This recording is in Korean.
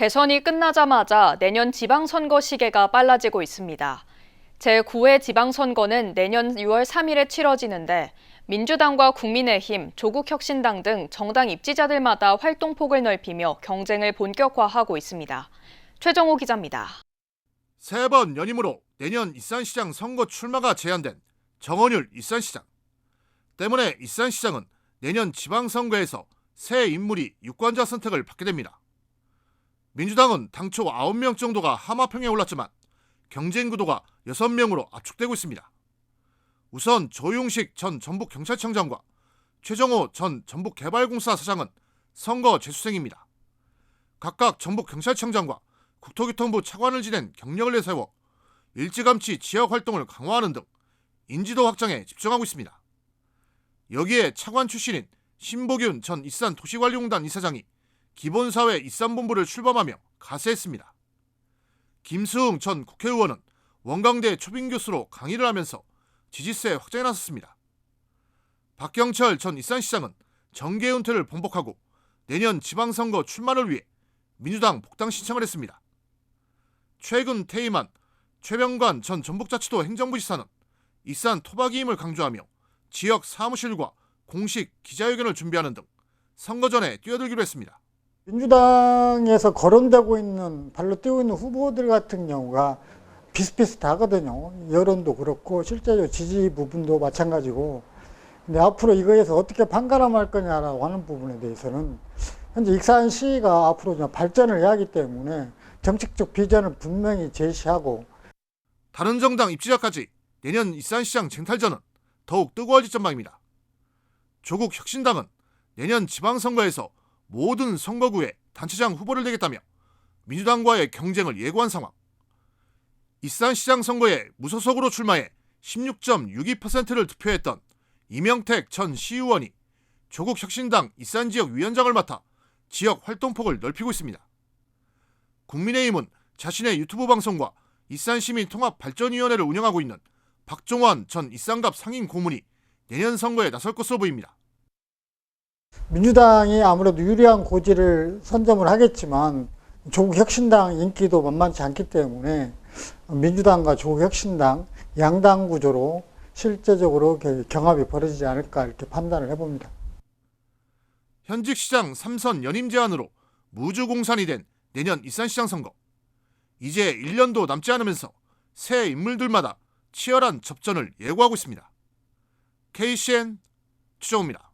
대선이 끝나자마자 내년 지방선거 시계가 빨라지고 있습니다. 제9회 지방선거는 내년 6월 3일에 치러지는데 민주당과 국민의힘, 조국혁신당 등 정당 입지자들마다 활동폭을 넓히며 경쟁을 본격화하고 있습니다. 최정호 기자입니다. 세 번 연임으로 내년 이산시장 선거 출마가 제한된 정원율 이산시장. 때문에 이산시장은 내년 지방선거에서 새 인물이 유권자 선택을 받게 됩니다. 민주당은 당초 9명 정도가 하마평에 올랐지만 경쟁 구도가 6명으로 압축되고 있습니다. 우선 조용식 전 전북경찰청장과 최정호 전 전북개발공사 사장은 선거 재수생입니다. 각각 전북경찰청장과 국토교통부 차관을 지낸 경력을 내세워 일찌감치 지역 활동을 강화하는 등 인지도 확장에 집중하고 있습니다. 여기에 차관 출신인 신보균 전 이산 도시관리공단 이사장이 기본사회 이산본부를 출범하며 가세했습니다. 김수흥 전 국회의원은 원광대 초빙 교수로 강의를 하면서 지지세 확장에 나섰습니다. 박경철 전 이산시장은 정계 은퇴를 번복하고 내년 지방선거 출마를 위해 민주당 복당 신청을 했습니다. 최근 퇴임한 최병관 전 전북자치도 행정부 지사는 이산 토박이임을 강조하며 지역 사무실과 공식 기자회견을 준비하는 등 선거 전에 뛰어들기로 했습니다. 민주당에서 거론되고 있는 발로 뛰고 있는 후보들 같은 경우가 비슷비슷하거든요. 여론도 그렇고 실제로 지지 부분도 마찬가지고. 근데 앞으로 이거에서 어떻게 판가름할 거냐라고 하는 부분에 대해서는 현재 익산 시가 앞으로 좀 발전을 해야 하기 때문에 정책적 비전을 분명히 제시하고 다른 정당 입지자까지 내년 이산시장 쟁탈전은 더욱 뜨거워질 전망입니다. 조국 혁신당은 내년 지방선거에서 모든 선거구에 단체장 후보를 내겠다며 민주당과의 경쟁을 예고한 상황. 이산시장 선거에 무소속으로 출마해 16.62%를 득표했던 이명택 전 시의원이 조국 혁신당 이산지역 위원장을 맡아 지역 활동폭을 넓히고 있습니다. 국민의힘은 자신의 유튜브 방송과 이산시민 통합 발전위원회를 운영하고 있는 박종환 전 이산갑 상임 고문이 내년 선거에 나설 것으로 보입니다. 민주당이 아무래도 유리한 고지를 선점을 하겠지만 조국 혁신당 인기도 만만치 않기 때문에 민주당과 조국 혁신당 양당 구조로 실제적으로 경합이 벌어지지 않을까 이렇게 판단을 해봅니다. 현직 시장 3선 연임 제한으로 무주공산이 된 내년 이산시장 선거. 이제 1년도 남지 않으면서 새 인물들마다 치열한 접전을 예고하고 있습니다. KCN 추정입니다.